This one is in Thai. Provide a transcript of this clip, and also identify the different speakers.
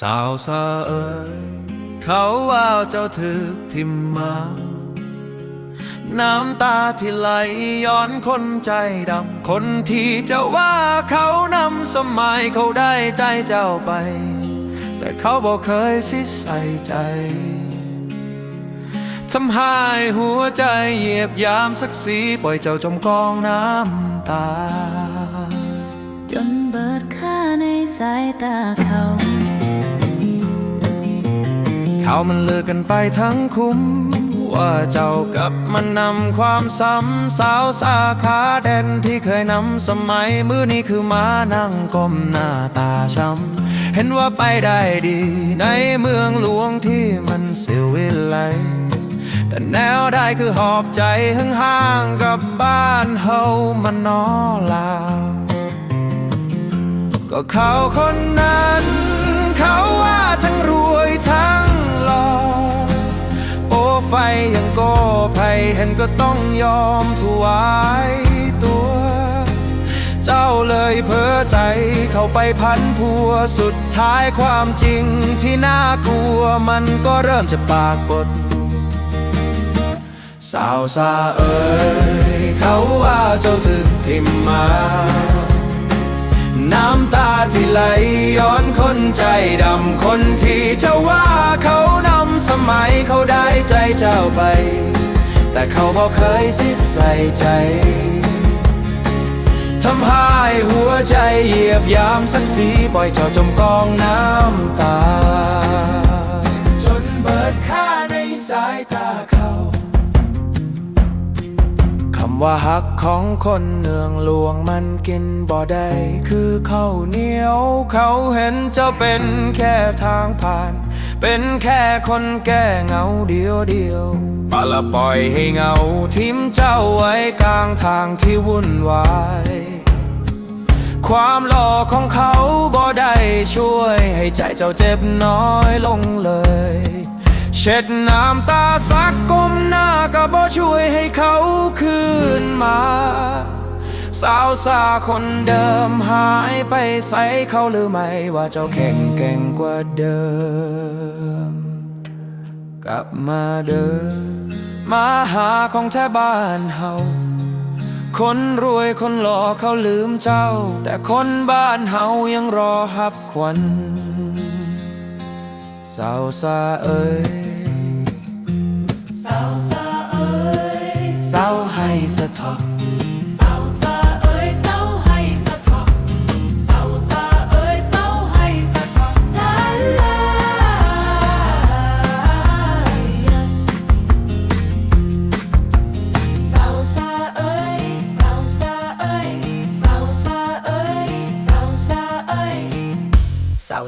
Speaker 1: สาวสาเอ๋ยเขาว่าเจ้าถึกทิมมา น้ำตาที่ไหลย้อนคนใจดำ คนที่จ้าว่าเขานำสมัยเขาได้ใจเจ้าไป แต่เขาบอกเคยสิใส่ใจทำให้หัวใจเหยียบยามสักสีปล่อยเจ้าจมกองน้ำตา
Speaker 2: จนเบิดค่าในสายตา เขา
Speaker 1: มันเลิกกันไปทั้งคุ้ม ว่าเจ้ากับมันนำความซ้ำสาวสาขาแดนที่เคยนำสมัยมือนี้คือมานั่งก้มหน้าตาช้ำเห็นว่าไปได้ดี ในเมืองหลวงที่มันเสียเวลแต่แนวได้คือหอบใจห่างๆกับบ้านเฮามันนอลา ก็เขาคนนั้น เห็นก็ต้องยอมถวายตัว เจ้าเลยเพ้อใจเข้าไปพันพัวสุดท้ายความจริงที่น่ากลัวมันก็เริ่มจะปรากฏสาวซาเอ๋ยเขาว่าเจ้าถึกทิมมา น้ำตาที่ไหลย้อนคนใจดำคนที่เจ้าว่าเขานำสมัยเขาได้ใจเจ้าไป แต่เขาบอกเคยสิใส่ใจ ทำให้หัวใจเหยียบยามสักสีปล่อยเจ้าจมกองน้ำตา จนเบิดค่าในสายตาเขาคำว่าฮักของคนเนืองหลวงมันกินบ่ได้ คือเข้าเหนียว เขาเห็นเจ้าเป็นแค่ทางผ่าน เป็นแค่คนแก้เหงาเดียวเดียวปะละปล่อยให้เหงาทิ้มเจ้าไว้กลางทางที่วุ่นวาย ความหล่อของเขาบ่ได้ช่วย ให้ใจเจ้าเจ็บน้อยลงเลย เช็ดน้ำตาสักก้มหน้าก็บ่ช่วยให้เขาคืนมา สาวสาคนเดิมหายไปใส่เขาหรือไม่ว่าเจ้าแข็งแก่งกว่าเดิม กลับมาเดิมมาหาของแท้บ้านเฮาคนรวยคนหล่อเขาลืมเจ้า แต่คนบ้านเฮายังรอฮับควันสาวสาเอ้ย
Speaker 2: สาวสาเอ้ย
Speaker 1: สาวให้สะทอก
Speaker 2: สาว